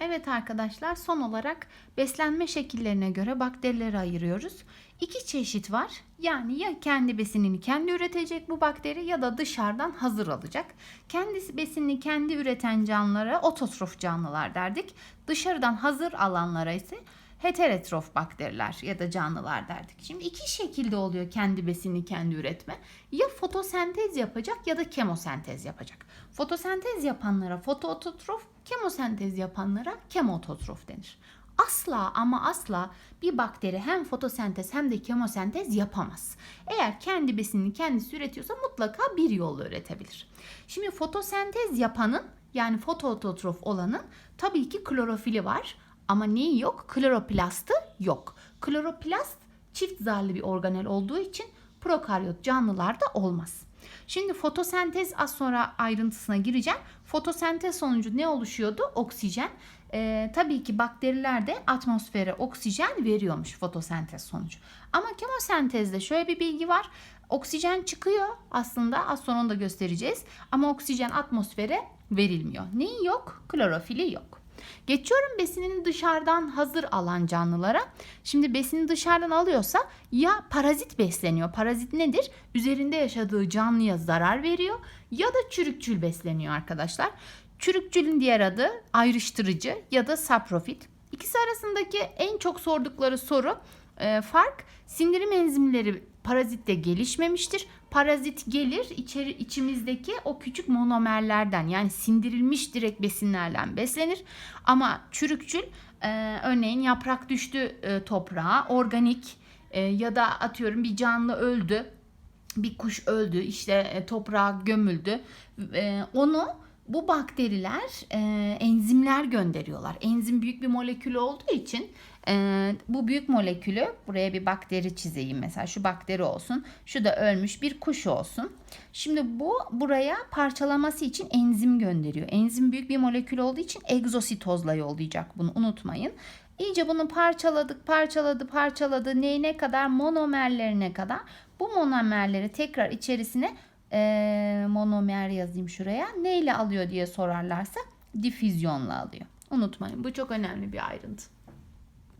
Evet arkadaşlar son olarak beslenme şekillerine göre bakterileri ayırıyoruz. İki çeşit var. Yani ya kendi besinini kendi üretecek bu bakteri ya da dışarıdan hazır alacak. Kendi besinini kendi üreten canlılara ototrof canlılar derdik. Dışarıdan hazır alanlara ise heterotrof bakteriler ya da canlılar derdik. Şimdi iki şekilde oluyor kendi besinini kendi üretme. Ya fotosentez yapacak ya da kemosentez yapacak. Fotosentez yapanlara fotoototrof, kemosentez yapanlara kemototrof denir. Asla ama asla bir bakteri hem fotosentez hem de kemosentez yapamaz. Eğer kendi besinini kendisi üretiyorsa mutlaka bir yolla üretebilir. Şimdi fotosentez yapanın yani fotoototrof olanın tabii ki klorofili var ama neyi yok? Kloroplastı yok. Kloroplast çift zarlı bir organel olduğu için prokaryot canlılarda olmaz. Şimdi fotosentez az sonra ayrıntısına gireceğim. Fotosentez sonucu ne oluşuyordu? Oksijen. Ee, tabii ki bakteriler de atmosfere oksijen veriyormuş fotosentez sonucu. Ama kemosentezde şöyle bir bilgi var. Oksijen çıkıyor aslında az sonra onu da göstereceğiz. Ama oksijen atmosfere verilmiyor. Neyi yok? Klorofili yok. Geçiyorum besinini dışarıdan hazır alan canlılara. Şimdi besini dışarıdan alıyorsa ya parazit besleniyor. Parazit nedir? Üzerinde yaşadığı canlıya zarar veriyor ya da çürükçül besleniyor arkadaşlar. Çürükçülün diğer adı ayrıştırıcı ya da saprofit. İkisi arasındaki en çok sordukları soru e, fark sindirim enzimleri parazitte gelişmemiştir. Parazit gelir içeri içimizdeki o küçük monomerlerden yani sindirilmiş direkt besinlerden beslenir. Ama çürükçül e, örneğin yaprak düştü e, toprağa organik e, ya da atıyorum bir canlı öldü bir kuş öldü işte e, toprağa gömüldü E, onu bu bakteriler e, enzimler gönderiyorlar. Enzim büyük bir molekül olduğu için e, bu büyük molekülü buraya bir bakteri çizeyim mesela şu bakteri olsun şu da ölmüş bir kuş olsun. Şimdi bu buraya parçalaması için enzim gönderiyor. Enzim büyük bir molekül olduğu için egzositozla yollayacak bunu unutmayın. İyice bunu parçaladık, parçaladı, parçaladı. Neyine kadar? Monomerlerine kadar. Bu monomerleri tekrar içerisine e, monomer yazayım şuraya. Neyle alıyor diye sorarlarsa difüzyonla alıyor. Unutmayın bu çok önemli bir ayrıntı.